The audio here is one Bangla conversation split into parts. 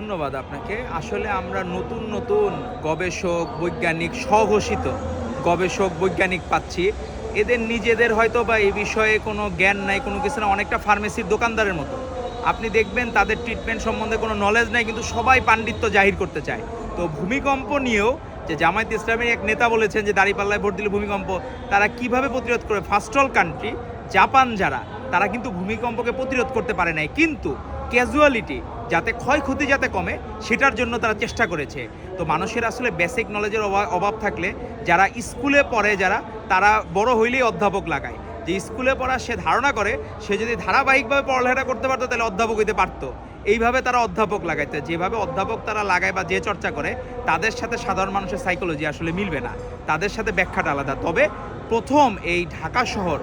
ধন্যবাদ আপনাকে। আসলে আমরা নতুন নতুন গবেষক, বৈজ্ঞানিক, স্বঘোষিত গবেষক, বৈজ্ঞানিক পাচ্ছি। এদের নিজেদের হয়তো বা এই বিষয়ে কোনো জ্ঞান নাই, কোনো কিছু না অনেকটা ফার্মেসির দোকানদারের মতো। আপনি দেখবেন তাদের ট্রিটমেন্ট সম্বন্ধে কোনো নলেজ নাই, কিন্তু সবাই পাণ্ডিত্য জাহির করতে চায়। তো ভূমিকম্প নিয়েও যে জামায়াত ইসলামের এক নেতা বলেছেন যে, দাঁড়িপাল্লায় ভোট দিলে ভূমিকম্প। তারা কীভাবে প্রতিরোধ করে? ফার্স্ট অল কান্ট্রি জাপান যারা, তারা কিন্তু ভূমিকম্পকে প্রতিরোধ করতে পারে নাই। কিন্তু ক্যাজুয়ালিটি যাতে ক্ষয়ক্ষতি যাতে কমে, সেটার জন্য তারা চেষ্টা করেছে। তো মানুষের আসলে বেসিক নলেজের অভাব থাকলে যারা স্কুলে পড়ে যারা, তারা বড় হইলেই অধ্যাপক লাগায়। যে স্কুলে পড়া সে ধারণা করে, সে যদি ধারাবাহিকভাবে পড়ালেখা করতে পারতো, তাহলে অধ্যাপক হইতে পারতো। এইভাবে তারা অধ্যাপক লাগাইতে, যেভাবে অধ্যাপক তারা লাগায় বা যে চর্চা করে, তাদের সাথে সাধারণ মানুষের সাইকোলজি আসলে মিলবে না। তাদের সাথে ব্যাখ্যাটা আলাদা। তবে প্রথম এই ঢাকা শহর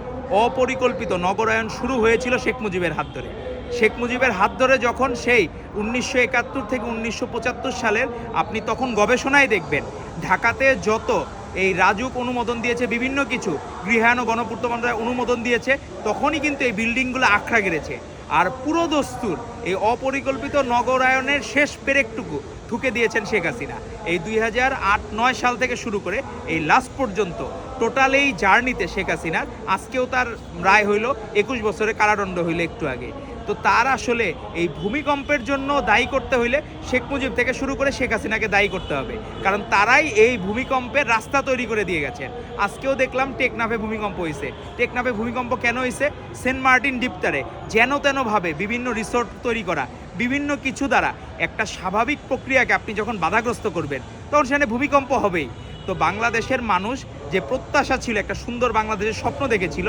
অপরিকল্পিত নগরায়ন শুরু হয়েছিল শেখ মুজিবের হাত ধরে। শেখ মুজিবের হাত ধরে যখন সেই উনিশশো একাত্তর থেকে উনিশশো পঁচাত্তর সালের আপনি তখন গবেষণায় দেখবেন, ঢাকাতে যত এই রাজুক অনুমোদন দিয়েছে, বিভিন্ন কিছু গৃহায়ন ও গণপূর্ত মন্ত্রণালয় অনুমোদন দিয়েছে, তখনই কিন্তু এই বিল্ডিংগুলো আখড়া গেড়েছে। আর পুরো দস্তুর, এই অপরিকল্পিত নগরায়নের শেষ পেরেকটুকু ঠুকে দিয়েছেন শেখ হাসিনা। এই দুই হাজার আট নয় সাল থেকে শুরু করে এই লাস্ট পর্যন্ত টোটাল এই জার্নিতে শেখ হাসিনার, আজকেও তার রায় হইল, একুশ বছরের কারাদণ্ড হইল একটু আগে। তো তার আসলে এই ভূমিকম্পের জন্য দায়ী করতে হইলে শেখ মুজিব থেকে শুরু করে শেখ হাসিনাকে দায়ী করতে হবে। কারণ তারাই এই ভূমিকম্পের রাস্তা তৈরি করে দিয়ে গেছেন আজকেও দেখলাম টেকনাফে ভূমিকম্প হয়েছে টেকনাফে ভূমিকম্প কেন হয়েছে সেন্ট মার্টিন ডিপটারে যেন তেনভাবে বিভিন্ন রিসোর্ট তৈরি করা, বিভিন্ন কিছু দ্বারা একটা স্বাভাবিক প্রক্রিয়াকে আপনি যখন বাধাগ্রস্ত করবেন, তখন সেখানে ভূমিকম্প হবেই। তো বাংলাদেশের মানুষ যে প্রত্যাশা ছিল, একটা সুন্দর বাংলাদেশের স্বপ্ন দেখেছিল,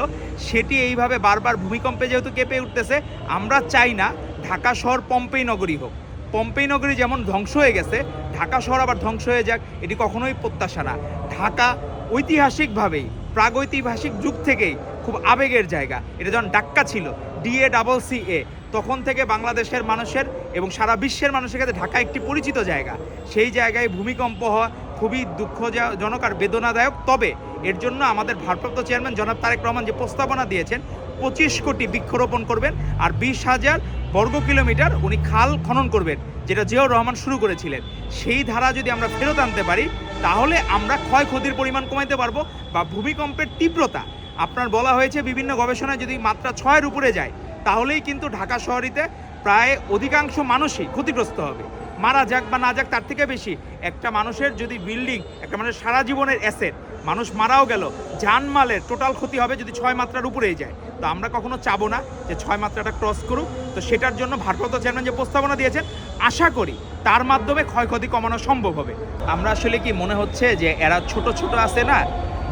সেটি এইভাবে বারবার ভূমিকম্পে যেহেতু কেঁপে উঠতেছে, আমরা চাই না ঢাকা শহর পম্পেই নগরী হোক। পম্পেই নগরী যেমন ধ্বংস হয়ে গেছে, ঢাকা শহর আবার ধ্বংস হয়ে যাক, এটি কখনোই প্রত্যাশা না। ঢাকা ঐতিহাসিকভাবেই, প্রাগৈতিহাসিক যুগ থেকেই খুব আবেগের জায়গা। এটা যখন ডাক্কা ছিল ডিএ ডাবল সি এ তখন থেকে বাংলাদেশের মানুষের এবং সারা বিশ্বের মানুষের কাছে ঢাকা একটি পরিচিত জায়গা। সেই জায়গায় ভূমিকম্প হওয়া খুবই দুঃখজনক আর বেদনাদায়ক। তবে এর জন্য আমাদের ভারপ্রাপ্ত চেয়ারম্যান জনাব তারেক রহমান যে প্রস্তাবনা দিয়েছেন, পঁচিশ কোটি বৃক্ষরোপণ করবেন আর বিশ হাজার বর্গ কিলোমিটার উনি খাল খনন করবেন, যেটা জিয়াউর রহমান শুরু করেছিলেন। সেই ধারা যদি আমরা ফেরত আনতে পারি, তাহলে আমরা ক্ষয়ক্ষতির পরিমাণ কমাইতে পারব বা ভূমিকম্পের তীব্রতা। আপনার বলা হয়েছে বিভিন্ন গবেষণায় যদি মাত্রা ছয়ের উপরে যায়, তাহলেই কিন্তু ঢাকা শহরিতে প্রায় অধিকাংশ মানুষই ক্ষতিগ্রস্ত হবে। মারা যাক বা না যাক, তার থেকে বেশি। একটা মানুষের যদি বিল্ডিং, একটা মানুষের সারা জীবনের অ্যাসেট, মানুষ মারাও গেল জানমালের টোটাল ক্ষতি হবে যদি ছয় মাত্রার উপরেই যায়। তো আমরা কখনো চাবো না যে ছয় মাত্রাটা ক্রস করুক। তো সেটার জন্য ভারপ্রাপ্ত চেয়ারম্যান যে প্রস্তাবনা দিয়েছেন, আশা করি তার মাধ্যমে ক্ষয়ক্ষতি কমানো সম্ভব হবে। আমরা আসলে কি মনে হচ্ছে যে এরা ছোট ছোট আছে না,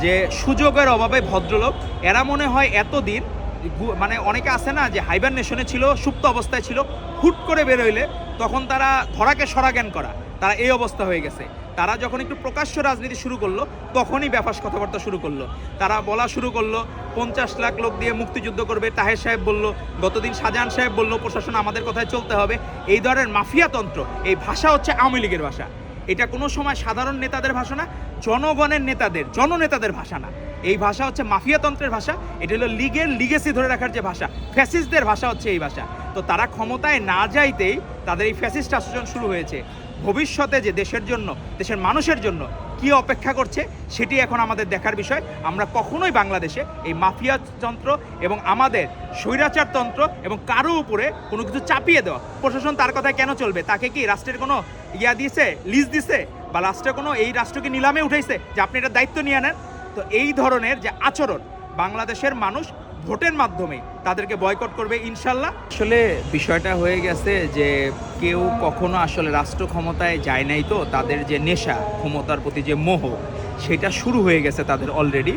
যে সুযোগের অভাবে ভদ্রলোক, এরা মনে হয় এতদিন মানে অনেকে আছে না যে হাইবারনেশনে ছিল, সুপ্ত অবস্থায় ছিল, হুট করে বেরোইলে তখন তারা ধরাকে সরাজ্ঞান করা, তারা এই অবস্থা হয়ে গেছে। তারা যখন একটু প্রকাশ্য রাজনীতি শুরু করল, তখনই ব্যাপাস কথাবার্তা শুরু করল। তারা বলা শুরু করল, পঞ্চাশ লাখ লোক দিয়ে মুক্তিযুদ্ধ করবে, তাহের সাহেব বলল, গতদিন শাহজাহান সাহেব বলল, প্রশাসন আমাদের কথায় চলতে হবে। এই ধরনের মাফিয়াতন্ত্র এই ভাষা হচ্ছে আওয়ামী লীগের ভাষা। এটা কোনো সময় সাধারণ নেতাদের ভাষা না, জনগণের নেতাদের, জননেতাদের ভাষা না। এই ভাষা হচ্ছে মাফিয়াতন্ত্রের ভাষা, এটা হলো লিগের লিগেসি ধরে রাখার যে ভাষা ফ্যাসিস্টদের ভাষা হচ্ছে এই ভাষা। তো তারা ক্ষমতায় না যাইতেই তাদের এই ফ্যাসিস্ট শাসন শুরু হয়েছে। ভবিষ্যতে যে দেশের জন্য, দেশের মানুষের জন্য কি অপেক্ষা করছে, সেটি এখন আমাদের দেখার বিষয়। আমরা কখনোই বাংলাদেশে এই মাফিয়া তন্ত্র এবং আমাদের স্বৈরাচার তন্ত্র এবং কারও উপরে কোনো কিছু চাপিয়ে দেওয়া, প্রশাসন তার কথায় কেন চলবে? তাকে কি রাষ্ট্রের কোনো ইয়া দিয়েছে লিজ দিছে? বা রাষ্ট্রে কোনো এই রাষ্ট্রকে নিলামে উঠাইছে যে আপনি এটা দায়িত্ব নিয়ে নেন? তো এই ধরনের যে আচরণ বাংলাদেশের মানুষ ভোটের মাধ্যমে তাদেরকে বয়কট করবে, ইনশাল্লাহ। আসলে বিষয়টা হয়ে গেছে যে কেউ কখনো আসলে রাষ্ট্র ক্ষমতায় যায় নাই তো, তাদের যে নেশা, ক্ষমতার প্রতি যে মোহ, সেটা শুরু হয়ে গেছে তাদের অলরেডি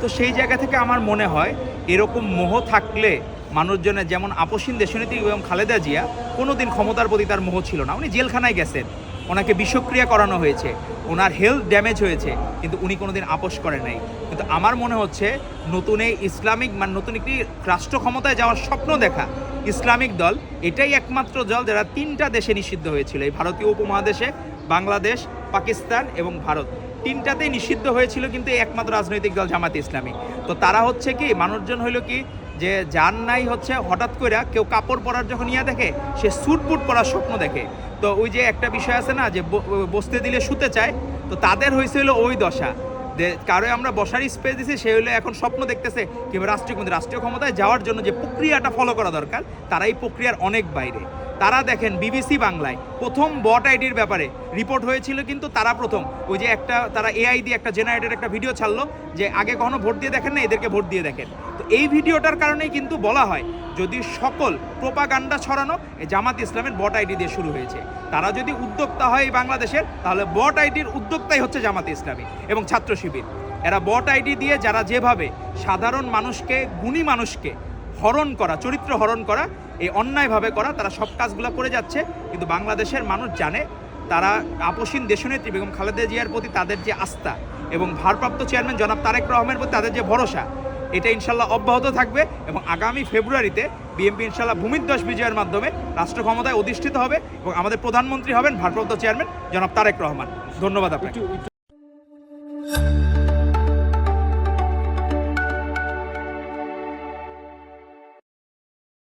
তো সেই জায়গা থেকে আমার মনে হয়, এরকম মোহ থাকলে মানুষজনের যেমন আপসীন দেশনীতি এবং খালেদা জিয়া, কোনোদিন ক্ষমতার প্রতি তার মোহ ছিল না। উনি জেলখানায় গেছেন। ওনাকে বিষক্রিয়া করানো হয়েছে। ওনার হেলথ ড্যামেজ হয়েছে, কিন্তু উনি কোনোদিন আপোষ করেন নাই। কিন্তু আমার মনে হচ্ছে নতুন এই ইসলামিক মানে নতুন একটি রাষ্ট্র ক্ষমতায় যাওয়ার স্বপ্ন দেখা। ইসলামিক দল, এটাই একমাত্র দল যারা তিনটা দেশে নিষিদ্ধ হয়েছিল। এই ভারতীয় উপমহাদেশে বাংলাদেশ, পাকিস্তান এবং ভারত। তিনটাতেই নিষিদ্ধ হয়েছিল কিন্তু একমাত্র রাজনৈতিক দল জামাতে ইসলামী। তো তারা হচ্ছে কি, মানুষজন হইল কি যে যার নাই হচ্ছে হঠাৎ করে কেউ কাপড় পরার যখন ইয়া দেখে, সে স্যুট বুট পরার স্বপ্ন দেখে। তো ওই যে একটা বিষয় আছে না, যে বসতে দিলে শুতে চায়, তো তাদের হয়েছে হলো ওই দশা। কারও আমরা বসার স্পেস দিছি, সে হলো এখন স্বপ্ন দেখতেছে কিংবা রাষ্ট্রীয় রাষ্ট্রীয় ক্ষমতায় যাওয়ার জন্য যে প্রক্রিয়াটা ফলো করা দরকার, তারা এই প্রক্রিয়ার অনেক বাইরে। তারা দেখেন বিবিসি বাংলায়। প্রথম বট আইডির ব্যাপারে রিপোর্ট হয়েছিল কিন্তু তারা প্রথম। ওই যে একটা, তারা এআই দিয়ে একটা জেনারেটেড একটা ভিডিও ছাড়লো যে আগে কখনো ভোট দিয়ে দেখেন না এদেরকে ভোট দিয়ে দেখেন। তো এই ভিডিওটার কারণেই কিন্তু বলা হয়, যদি সকল প্রোপাগান্ডা ছড়ানো এই জামাত ইসলামের বট আইডি দিয়ে শুরু হয়েছে। তারা যদি উদ্যোক্তা হয় এই বাংলাদেশের, তাহলে বট আইডির উদ্যোক্তাই হচ্ছে জামাত ইসলামী এবং ছাত্র শিবির। এরা বট আইডি দিয়ে যারা যেভাবে সাধারণ মানুষকে, গুণী মানুষকে হরণ করা, চরিত্র হরণ করা এই অন্যায়ভাবে করা, তারা সব কাজগুলো করে যাচ্ছে। কিন্তু বাংলাদেশের মানুষ জানে, তারা আপসীন দেশনেত্রী বেগম খালেদা জিয়ার প্রতি তাদের যে আস্থা এবং ভারপ্রাপ্ত চেয়ারম্যান জনাব তারেক রহমানের প্রতি তাদের যে ভরসা, এটা ইনশাল্লাহ অব্যাহত থাকবে এবং আগামী ফেব্রুয়ারিতে বিএনপি ইনশাল্লাহ ভূমিধ্বস বিজয়ের মাধ্যমে রাষ্ট্র ক্ষমতায় অধিষ্ঠিত হবে এবং আমাদের প্রধানমন্ত্রী হবেন ভারপ্রাপ্ত চেয়ারম্যান জনাব তারেক রহমান। ধন্যবাদ আপনাকে।